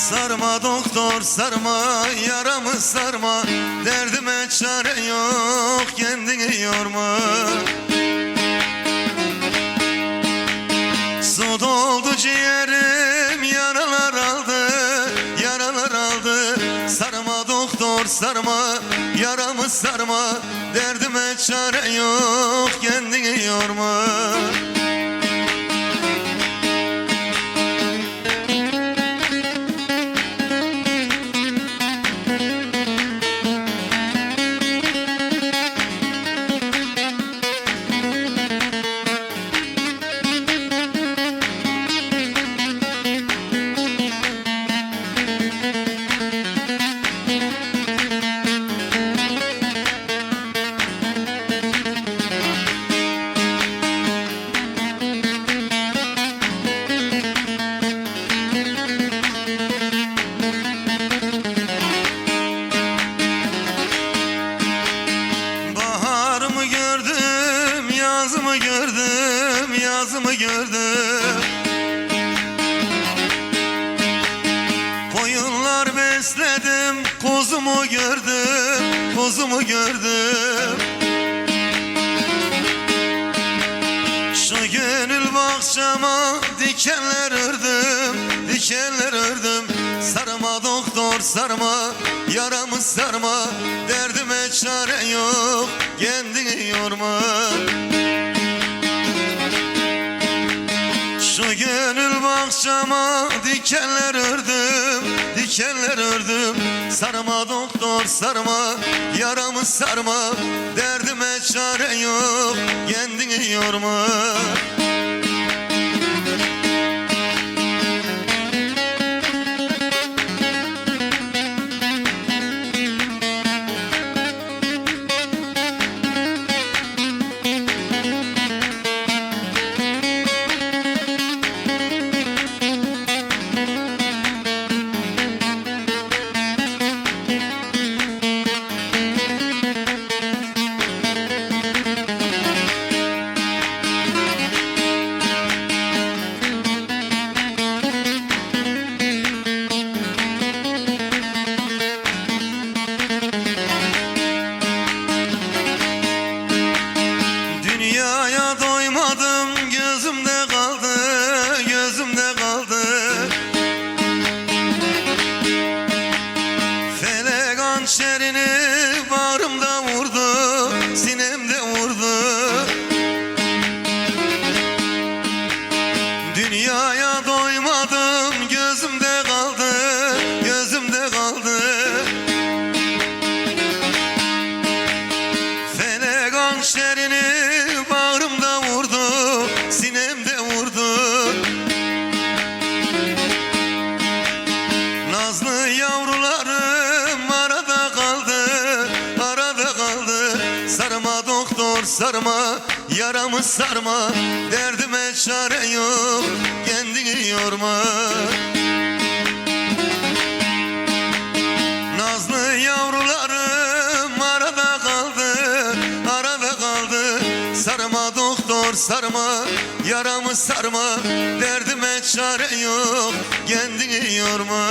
Sarma doktor sarma, yaramı sarma. Derdime çare yok, kendini yorma. Su doldu ciğerim yaralar aldı Yaralar aldı. Sarma doktor sarma Yaramı sarma. Derdime çare yok Kendini yorma besledim Kuzumu gördüm Kuzumu gördüm. Şu gönül bahçama dikenler ördüm, dikenler ördüm. Sarma doktor sarma, yaramı sarma. Derdime çare yok, kendini yorma Şu gönül bahçama dikenler ördüm, dikenler ördüm. Sarma doktor sarma, yaramı sarma Derdime çare yok, kendini yorma sarma, yaramı sarma. Derdime çare yok, kendini yorma. Nazlı yavrularım arada kaldı, arada kaldı. Sarma doktor sarma, yaramı sarma. Derdime çare yok, kendini yorma